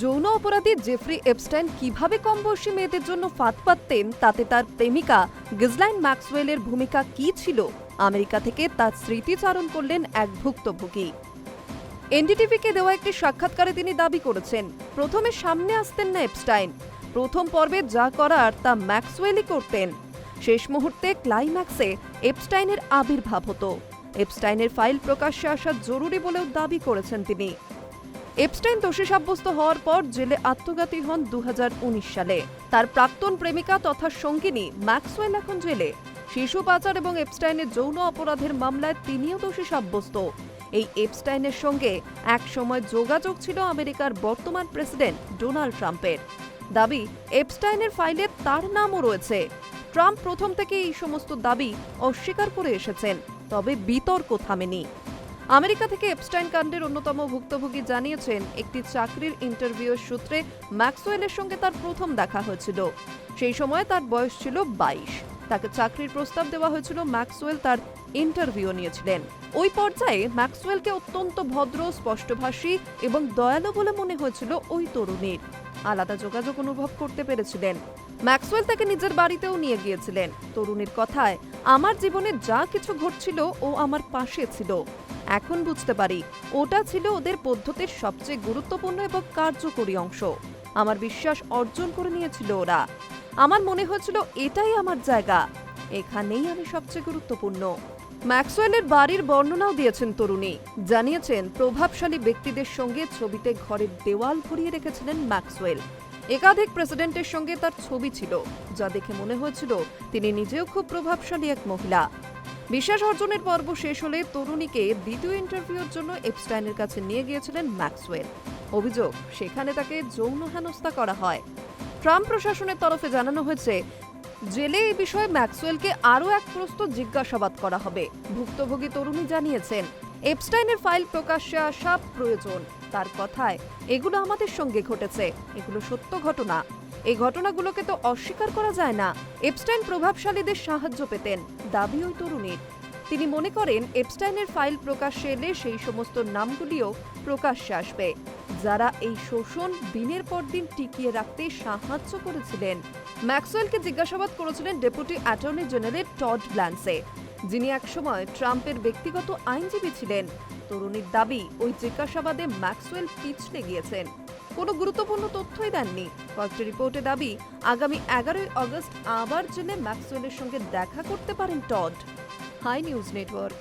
যৌন অপরাধী Jeffrey Epstein কীভাবে কম বয়সী মেয়েদের জন্য ফাঁদ পাততেন, তাতে তার প্রেমিকা গিজলাইন ম্যাক্সওয়েলের ভূমিকা কি ছিল? আমেরিকা থেকে তার স্মৃতিচারণ করলেন এক ভুক্তভোগী। এনডিটিভিকে দেওয়া একটি সাক্ষাৎকারে তিনি দাবি করেছেন, প্রথমে সামনে আসতেন না এপস্টাইন। প্রথম পর্বে যা করার তা ম্যাক্সওয়েলই করতেন। শেষ মুহূর্তে ক্লাইম্যাক্সে এপস্টাইনের আবির্ভাব হতো। এপস্টাইনের ফাইল প্রকাশ্যে আসা জরুরি বলেও দাবি করেছেন তিনি। এপস্টাইন দোষী সাব্যস্ত হওয়ার পর জেলে আত্মঘাতী হন দুহাজার উনিশ সালে। তার প্রাক্তন প্রেমিকা তথা সঙ্গিনী ম্যাক্সওয়েল এখন জেলে। শিশু পাচার এবং এপস্টাইনের যৌন অপরাধের মামলায় তিনিও দোষী সাব্যস্ত। এই এপস্টাইনের সঙ্গে এক সময় যোগাযোগ ছিল আমেরিকার বর্তমান প্রেসিডেন্ট ডোনাল্ড ট্রাম্পের। দাবি, এপস্টাইনের ফাইলে তার নামও রয়েছে। ট্রাম্প প্রথম থেকে এই সমস্ত দাবি অস্বীকার করে এসেছেন, তবে বিতর্ক থামেনি। আমেরিকা থেকে এপস্টাইন কাণ্ডের অন্যতম ভুক্তভোগী জানিয়েছেন, একটি চাকরির ইন্টারভিউর সূত্রে ম্যাক্সওয়েলের সঙ্গে তার প্রথম দেখা হয়েছিল। সেই সময় তার বয়স ছিল বাইশ। তাকে চাকরির প্রস্তাব দেওয়া হয়েছিল, ম্যাক্সওয়েল তার ইন্টারভিউ নিয়েছিলেন। ওই পর্যায়ে ম্যাক্সওয়েলকে অত্যন্ত ভদ্র, স্পষ্টভাষী এবং দয়ালু বলে মনে হয়েছিল ওই তরুণীর। আলাদা যোগাযোগ অনুভব করতে পেরেছিলেন। ম্যাক্সওয়েল তাকে নিজের বাড়িতেও নিয়ে গিয়েছিলেন। তরুণীর কথায়, আমার জীবনে যা কিছু ঘটছিল, ও আমার পাশে ছিল। এখন বুঝতে পারি, ওটা ছিল ওদের পদ্ধতির সবচেয়ে গুরুত্বপূর্ণ এবং কার্যকরী অংশ। আমার বিশ্বাস অর্জন করে নিয়েছিল ওরা। আমার মনে হয়েছিল, এটাই আমার জায়গা। এখানেই আমি সবচেয়ে গুরুত্বপূর্ণ। ম্যাক্সওয়েলের বাড়ির বর্ণনাও দিয়েছেন তরুণী। জানিয়েছেন, প্রভাবশালী ব্যক্তিদের সঙ্গে ছবিতে ঘরের দেওয়াল ভরিয়ে রেখেছিলেন ম্যাক্সওয়েল। একাধিক প্রেসিডেন্টের সঙ্গে তার ছবি ছিল, যা দেখে মনে হয়েছিল তিনি নিজেও খুব প্রভাবশালী এক মহিলা। বিশ্বাস অর্জনের পর্ব শেষ হলে তরুণীকে দ্বিতীয় ইন্টারভিউর জন্য এপস্টাইনের কাছে নিয়ে গিয়েছিলেন ম্যাক্সওয়েল। অভিযোগ, সেখানে তাকে যৌন হেনস্থা করা হয়। ট্রাম্প প্রশাসনের তরফে জানানো হয়েছে, জেলে এই বিষয়ে ম্যাক্সওয়েলকে আরও এক প্রশ্ন জিজ্ঞাসাবাদ করা হবে। ভুক্তভোগী তরুণী জানিয়েছেন, এপস্টাইনের ফাইল প্রকাশ্যে আসা প্রয়োজন। তার কথায়, এগুলো আমাদের সঙ্গে ঘটেছে, এগুলো সত্য ঘটনা। এই ঘটনাগুলোকে তো অস্বীকার করা যায় না। এপস্টাইন প্রভাবশালীদের সাহায্য পেতেন, দাবি ওই তরুণীর। তিনি মনে করেন, এপস্টাইনের ফাইল প্রকাশ্যে এলে সেই সমস্ত নামগুলিও প্রকাশ্যে আসবে। যারা এই শোষণ দিনের পর দিন টিকিয়ে রাখতে সাহায্য করেছিলেন। ম্যাক্সওয়েলকে জিজ্ঞাসাবাদ করেছিলেন ডেপুটি অ্যাটর্নি জেনারেল টড ব্ল্যান্সে। যিনি একসময় ট্রাম্পের ব্যক্তিগত আইনজীবী ছিলেন, তরুণীর দাবি ওই জিজ্ঞাসাবাদে ম্যাক্সওয়েল পিছলে গিয়েছেন কোনো গুরুত্বপূর্ণ তথ্যই দেননি। কয়েকটি রিপোর্টে দাবি, আগামী এগারোই আগস্ট আবার জেনে ম্যাক্সওয়েলের সঙ্গে দেখা করতে পারেন টড। High news network.